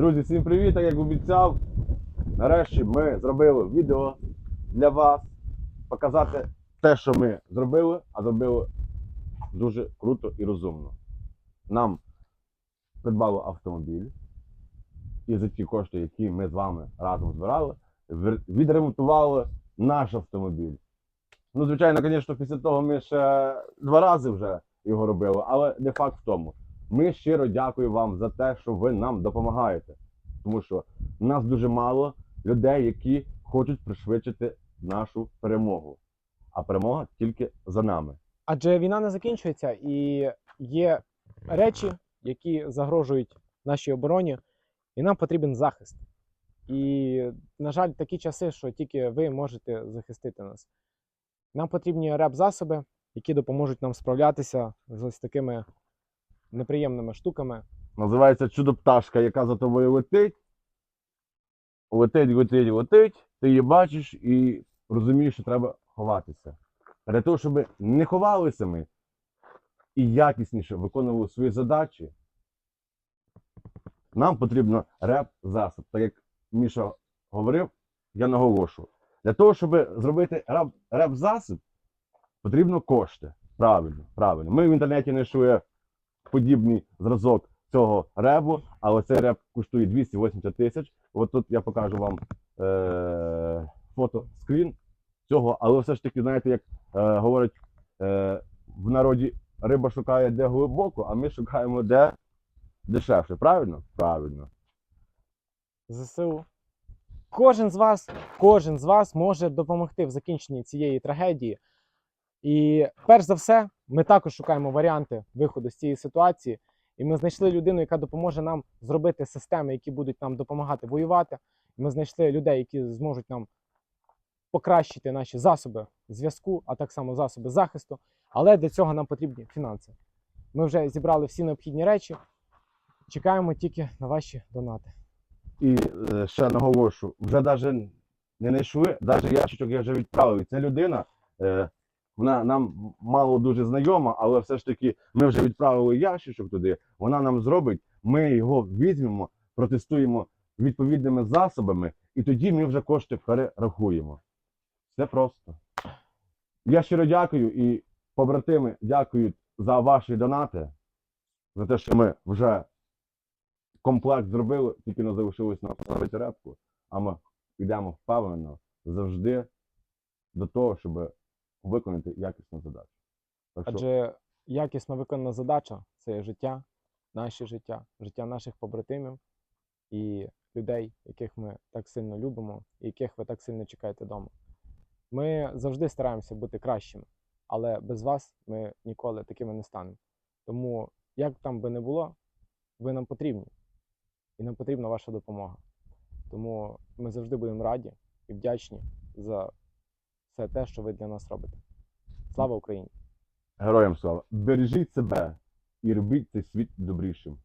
Друзі, всім привіт! Так як обіцяв, нарешті ми зробили відео для вас, показати те, що ми зробили, а зробили дуже круто і розумно. Нам придбали автомобіль, і за ті кошти, які ми з вами разом збирали, відремонтували наш автомобіль. Ну, звичайно, звісно, після того ми ще два рази вже його робили, але не факт в тому. Ми щиро дякуємо вам за те, що ви нам допомагаєте. Тому що нас дуже мало людей, які хочуть пришвидшити нашу перемогу. А перемога тільки за нами. Адже війна не закінчується і є речі, які загрожують нашій обороні, і нам потрібен захист. І, на жаль, такі часи, що тільки ви можете захистити нас. Нам потрібні реп-засоби, які допоможуть нам справлятися з ось такими неприємними штуками. Називається чудо-пташка, яка за тобою летить. Летить, летить, летить. Ти її бачиш і розумієш, що треба ховатися. Для того, щоб не ховалися ми і якісніше виконували свої задачі, нам потрібно реп-засоб. Так як Міша говорив, я наголошую. Для того, щоб зробити реп- реп-засіб, потрібно кошти. Правильно, правильно. Ми в інтернеті знайшли подібний зразок цього ребу, але цей реб коштує 280 тисяч. От тут я покажу вам е- фото скрін цього, але все ж таки, знаєте, як е- говорять е- в народі, риба шукає де глибоко, а ми шукаємо де дешевше. Правильно? Правильно. ЗСУ. Кожен з вас, кожен з вас може допомогти в закінченні цієї трагедії. І перш за все, ми також шукаємо варіанти виходу з цієї ситуації. І ми знайшли людину, яка допоможе нам зробити системи, які будуть нам допомагати воювати. Ми знайшли людей, які зможуть нам покращити наші засоби зв'язку, а так само засоби захисту. Але для цього нам потрібні фінанси. Ми вже зібрали всі необхідні речі. Чекаємо тільки на ваші донати. І е, ще наголошу, вже навіть не знайшли, навіть ящичок я вже відправив. Ця людина, е, вона нам мало дуже знайома, але все ж таки ми вже відправили ящичок туди. Вона нам зробить, ми його візьмемо, протестуємо відповідними засобами, і тоді ми вже кошти перерахуємо. Все просто. Я щиро дякую і побратими дякують за ваші донати, за те, що ми вже комплект зробили, тільки не залишилось нам поставити репку, а ми йдемо впевнено завжди до того, щоб виконати якісну задачу. Так що Адже якісно виконана задача це життя, наше життя, життя наших побратимів і людей, яких ми так сильно любимо, і яких ви так сильно чекаєте вдома. Ми завжди стараємося бути кращими, але без вас ми ніколи такими не станемо. Тому, як там би не було, ви нам потрібні, і нам потрібна ваша допомога. Тому ми завжди будемо раді і вдячні за все те, що ви для нас робите. Слава Україні! героям слава, бережіть себе і робіть цей світ добрішим.